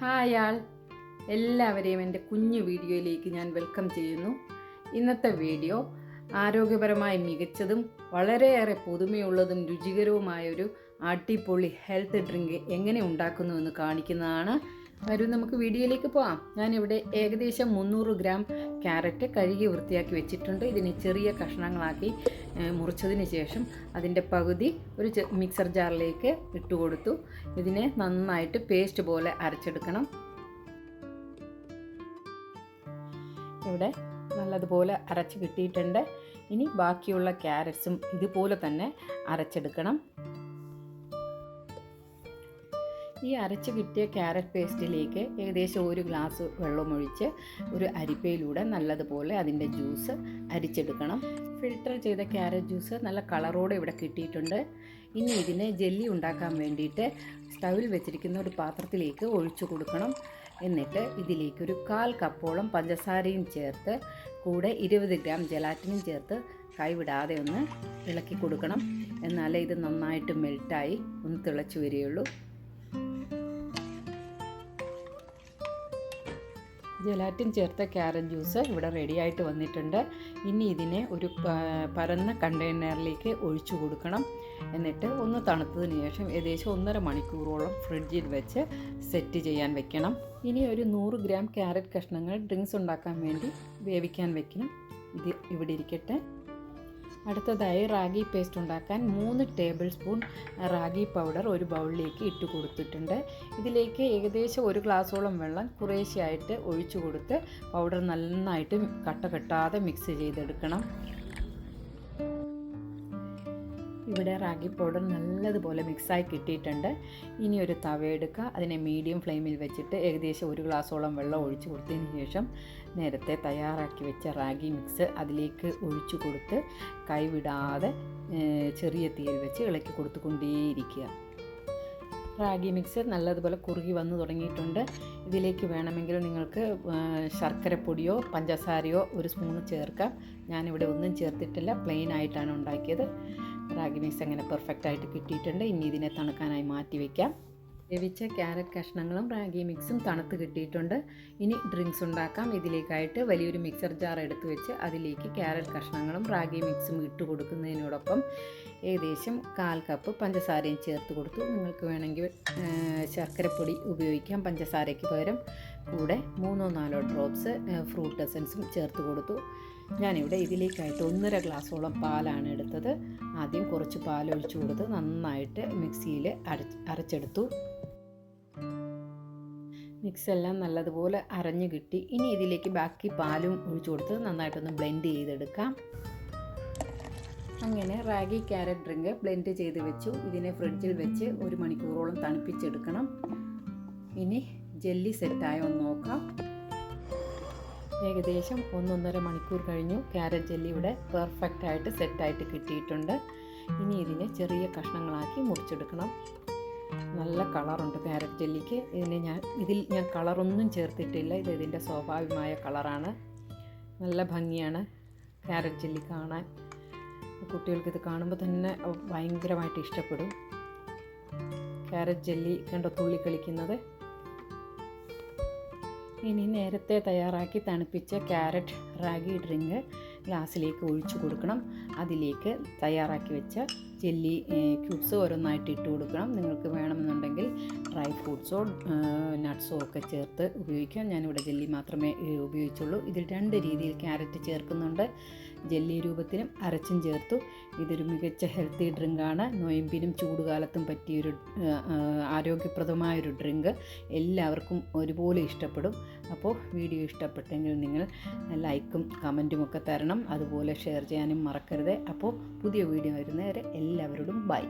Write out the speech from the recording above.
Hi ആൾ. എല്ലാവരെയും എന്റെ കുഞ്ഞു വീഡിയോയിലേക്ക് ഞാൻ വെൽക്കം ചെയ്യുന്നു. ഇന്നത്തെ വീഡിയോ ആരോഗ്യപരമായി മികച്ചതും വളരെയേറെ പുതുമയുള്ളതും രുചികരവുമായ ഒരു അടിപൊളി ഹെൽത്ത് ഡ്രിങ്ക് എങ്ങനെ ഉണ്ടാക്കുന്നു എന്ന് കാണിക്കുന്നതാണ് വരൂ നമുക്ക് വീഡിയോയിലേക്ക് പോകാം ഞാനിവിടെ ഏകദേശം മുന്നൂറ് ഗ്രാം ക്യാരറ്റ് കഴുകി വൃത്തിയാക്കി വെച്ചിട്ടുണ്ട്. ഇതിനെ ചെറിയ കഷ്ണങ്ങളാക്കി മുറിച്ചതിന് ശേഷം അതിന്റെ പകുതി ഒരു മിക്സർ ജാറിലേക്ക് ഇട്ട് കൊടുത്തു. ഇതിനെ നന്നായിട്ട് പേസ്റ്റ് പോലെ അരച്ചെടുക്കണം. ഇവിടെ നല്ലതുപോലെ അരച്ച് കിട്ടിയിട്ടുണ്ട്. ഇനി ബാക്കിയുള്ള ക്യാരറ്റ്സും ഇതുപോലെ തന്നെ അരച്ചെടുക്കണം. ഈ അരച്ച് കിട്ടിയ ക്യാരറ്റ് പേസ്റ്റിലേക്ക് ഏകദേശം ഒരു ഗ്ലാസ് വെള്ളമൊഴിച്ച് ഒരു അരിപ്പയിലൂടെ നല്ലതുപോലെ അതിന്റെ ജ്യൂസ് അരിച്ചെടുക്കണം. ഫിൽട്ടർ ചെയ്ത ക്യാരറ്റ് ജ്യൂസ് നല്ല കളറോടെ ഇവിടെ കിട്ടിയിട്ടുണ്ട്. ഇനി ഇതിനെ ജെല്ലി ഉണ്ടാക്കാൻ വേണ്ടിയിട്ട് സ്റ്റൗവിൽ വെച്ചിരിക്കുന്ന ഒരു പാത്രത്തിലേക്ക് ഒഴിച്ചു കൊടുക്കണം. എന്നിട്ട് ഇതിലേക്ക് ഒരു കാൽ കപ്പോളം പഞ്ചസാരയും ചേർത്ത് കൂടെ ഇരുപത് ഗ്രാം ജലാറ്റിനും ചേർത്ത് കൈവിടാതെ ഒന്ന് ഇളക്കി കൊടുക്കണം. എന്നാലേ ഇത് നന്നായിട്ട് മെൽറ്റായി ഒന്ന് തിളച്ചു വരികയുള്ളൂ. ജലാറ്റിൻ ചേർത്ത ക്യാരറ്റ് ജ്യൂസ് ഇവിടെ റെഡിയായിട്ട് വന്നിട്ടുണ്ട്. ഇനി ഇതിനെ ഒരു പരന്ന കണ്ടെയ്നറിലേക്ക് ഒഴിച്ചു കൊടുക്കണം. എന്നിട്ട് ഒന്ന് തണുത്തതിന് ശേഷം ഏകദേശം ഒന്നര മണിക്കൂറോളം ഫ്രിഡ്ജിൽ വെച്ച് സെറ്റ് ചെയ്യാൻ വെക്കണം. ഇനി ഒരു നൂറ് ഗ്രാം ക്യാരറ്റ് കഷ്ണങ്ങൾ ഡ്രിങ്ക്സ് ഉണ്ടാക്കാൻ വേണ്ടി വേവിക്കാൻ വെക്കണം. ഇത് ഇവിടെ ഇരിക്കട്ടെ. അടുത്തതായി റാഗി പേസ്റ്റ് ഉണ്ടാക്കാൻ മൂന്ന് ടേബിൾ സ്പൂൺ റാഗി പൗഡർ ഒരു ബൗളിലേക്ക് ഇട്ട് കൊടുത്തിട്ടുണ്ട്. ഇതിലേക്ക് ഏകദേശം ഒരു ഗ്ലാസ്സോളം വെള്ളം കുറേശ്ശെയായിട്ട് ഒഴിച്ചു കൊടുത്ത് പൗഡർ നന്നായിട്ട് കട്ട കെട്ടാതെ മിക്സ് ചെയ്തെടുക്കണം. ഇവിടെ റാഗി പൗഡർ നല്ലതുപോലെ മിക്സായി കിട്ടിയിട്ടുണ്ട്. ഇനി ഒരു തവ എടുക്കുക. അതിനെ മീഡിയം ഫ്ലെയിമിൽ വെച്ചിട്ട് ഏകദേശം ഒരു ഗ്ലാസോളം വെള്ളം ഒഴിച്ച് കൊടുത്തതിന് ശേഷം നേരത്തെ തയ്യാറാക്കി വെച്ച റാഗി മിക്സ് അതിലേക്ക് ഒഴിച്ചു കൊടുത്ത് കൈവിടാതെ ചെറിയ തീയിൽ വെച്ച് ഇളക്കി കൊടുത്തുകൊണ്ടേയിരിക്കുക. റാഗി മിക്സ് നല്ലതുപോലെ കുറുകി വന്നു തുടങ്ങിയിട്ടുണ്ട്. ഇതിലേക്ക് വേണമെങ്കിൽ നിങ്ങൾക്ക് ശർക്കരപ്പൊടിയോ പഞ്ചസാരയോ ഒരു സ്പൂൺ ചേർക്കാം. ഞാനിവിടെ ഒന്നും ചേർത്തിട്ടില്ല. പ്ലെയിൻ ആയിട്ടാണ് ഉണ്ടാക്കിയത്. റാഗി മിക്സ് അങ്ങനെ പെർഫെക്റ്റ് ആയിട്ട് കിട്ടിയിട്ടുണ്ട്. ഇനി ഇതിനെ തണുക്കാനായി മാറ്റി വയ്ക്കാം വേവിച്ച ക്യാരറ്റ് കഷ്ണങ്ങളും റാഗി മിക്സും തണുത്ത് കിട്ടിയിട്ടുണ്ട്. ഇനി ഡ്രിങ്ക്സ് ഉണ്ടാക്കാം. ഇതിലേക്കായിട്ട് വലിയൊരു മിക്സർ ജാർ എടുത്ത് വെച്ച് അതിലേക്ക് ക്യാരറ്റ് കഷ്ണങ്ങളും റാഗി മിക്സും ഇട്ട് കൊടുക്കുന്നതിനോടൊപ്പം ഏകദേശം കാൽ കപ്പ് പഞ്ചസാരയും ചേർത്ത് കൊടുത്തു. നിങ്ങൾക്ക് വേണമെങ്കിൽ ശർക്കരപ്പൊടി ഉപയോഗിക്കാം. പഞ്ചസാരയ്ക്ക് പകരം കൂടെ മൂന്നോ നാലോ ഡ്രോപ്സ് ഫ്രൂട്ട് എസൻസും ചേർത്ത് കൊടുത്തു. ഞാനിവിടെ ഇതിലേക്കായിട്ട് ഒന്നര ഗ്ലാസ്സോളം പാലാണ് എടുത്തത്. ആദ്യം കുറച്ച് പാൽ ഒഴിച്ചു കൊടുത്ത് നന്നായിട്ട് മിക്സിയിൽ അരച്ച് അരച്ചെടുത്തു. മിക്സ് എല്ലാം നല്ലതുപോലെ അരഞ്ഞു കിട്ടി. ഇനി ഇതിലേക്ക് ബാക്കി പാലും ഒഴിച്ചു കൊടുത്ത് നന്നായിട്ടൊന്ന് ബ്ലെൻഡ് ചെയ്തെടുക്കാം. അങ്ങനെ റാഗി ക്യാരറ്റ് ഡ്രിങ്ക് ബ്ലെൻഡ് ചെയ്ത് വെച്ചു. ഇതിനെ ഫ്രിഡ്ജിൽ വെച്ച് ഒരു മണിക്കൂറോളം തണുപ്പിച്ചെടുക്കണം. ഇനി ജെല്ലി സെറ്റായോ നോക്കാം. ഏകദേശം ഒന്നൊന്നര മണിക്കൂർ കഴിഞ്ഞു. ക്യാരറ്റ് ജെല്ലി ഇവിടെ പെർഫെക്റ്റ് ആയിട്ട് സെറ്റായിട്ട് കിട്ടിയിട്ടുണ്ട്. ഇനി ഇതിനെ ചെറിയ കഷ്ണങ്ങളാക്കി മുറിച്ചെടുക്കണം. നല്ല കളറുണ്ട് ക്യാരറ്റ് ജെല്ലിക്ക്. ഇതിനെ ഞാൻ ഇതിൽ ഞാൻ കളറൊന്നും ചേർത്തിട്ടില്ല. ഇത് ഇതിന്റെ സ്വാഭാവികമായ കളറാണ് നല്ല ഭംഗിയാണ് ക്യാരറ്റ് ജെല്ലി കാണാൻ. കുട്ടികൾക്ക് ഇത് കാണുമ്പോൾ തന്നെ ഭയങ്കരമായിട്ട് ഇഷ്ടപ്പെടും. ക്യാരറ്റ് ജെല്ലി കണ്ട തുള്ളി കളിക്കുന്നത്? ഇനി നേരത്തെ തയ്യാറാക്കി തണുപ്പിച്ച ക്യാരറ്റ് റാഗി ഡ്രിങ്ക് ഗ്ലാസ്സിലേക്ക് ഒഴിച്ചു കൊടുക്കണം. അതിലേക്ക് തയ്യാറാക്കി വെച്ച ജെല്ലി ക്യൂബ്സ് ഓരോന്നായിട്ട് ഇട്ട് കൊടുക്കണം. നിങ്ങൾക്ക് വേണമെന്നുണ്ടെങ്കിൽ ഡ്രൈ ഫ്രൂട്ട്സോ നട്ട്സോ ഒക്കെ ചേർത്ത് ഉപയോഗിക്കാം. ഞാനിവിടെ ജെല്ലി മാത്രമേ ഉപയോഗിച്ചുള്ളൂ. ഇതിൽ രണ്ട് രീതിയിൽ ക്യാരറ്റ് ചേർക്കുന്നുണ്ട്. ജെല്ലി രൂപത്തിലും അരച്ചും ചേർത്തു. ഇതൊരു മികച്ച ഹെൽത്തി ഡ്രിങ്കാണ്. നൊയമ്പിനും ചൂടുകാലത്തും പറ്റിയൊരു ആരോഗ്യപ്രദമായൊരു ഡ്രിങ്ക്. എല്ലാവർക്കും ഒരുപോലെ ഇഷ്ടപ്പെടും. അപ്പോൾ വീഡിയോ ഇഷ്ടപ്പെട്ടെങ്കിൽ നിങ്ങൾ ലൈക്കും കമന്റും ഒക്കെ തരണം. അതുപോലെ ഷെയർ ചെയ്യാനും മറക്കരുത്. അപ്പോൾ പുതിയ വീഡിയോ വരുന്നവരെ എല്ലാവരോടും ബൈ.